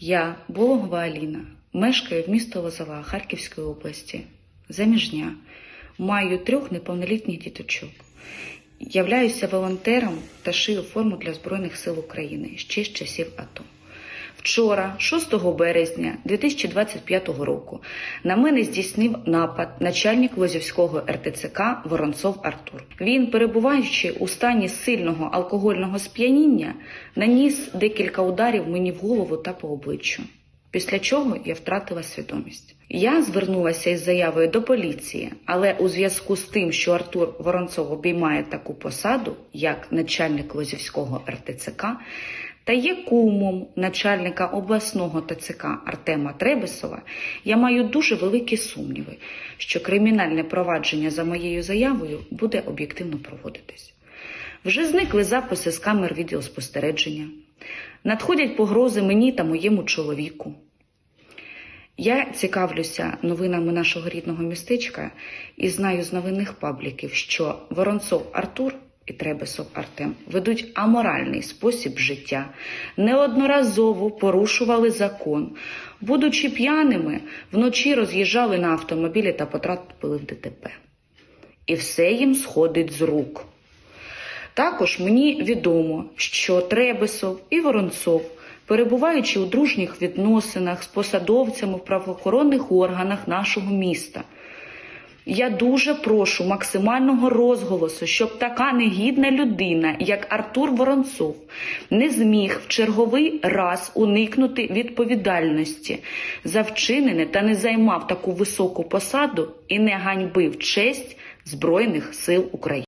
Я, Бологова Аліна, мешкаю в місто Лозова Харківської області, заміжня, маю трьох неповнолітніх діточок. Являюся волонтером та шию форму для Збройних сил України ще з часів АТО. Вчора, 6 березня 2025 року, на мене здійснив напад начальник Лозівського РТЦК Воронцов Артур. Він, перебуваючи у стані сильного алкогольного сп'яніння, наніс декілька ударів мені в голову та по обличчю. Після чого я втратила свідомість. Я звернулася із заявою до поліції, але у зв'язку з тим, що Артур Воронцов обіймає таку посаду, як начальник Лозівського РТЦК, та є кумом начальника обласного ТЦК Артема Требесова, я маю дуже великі сумніви, що кримінальне провадження за моєю заявою буде об'єктивно проводитись. Вже зникли записи з камер відеоспостереження. Надходять погрози мені та моєму чоловіку. Я цікавлюся новинами нашого рідного містечка і знаю з новинних пабліків, що Воронцов Артур і Требесов Артем ведуть аморальний спосіб життя, неодноразово порушували закон. Будучи п'яними, вночі роз'їжджали на автомобілі та потрапили в ДТП. І все їм сходить з рук. Також мені відомо, що Требесов і Воронцов, перебуваючи у дружніх відносинах з посадовцями в правоохоронних органах нашого міста, я дуже прошу максимального розголосу, щоб така негідна людина, як Артур Воронцов, не зміг в черговий раз уникнути відповідальності за вчинене та не займав таку високу посаду і не ганьбив честь Збройних сил України.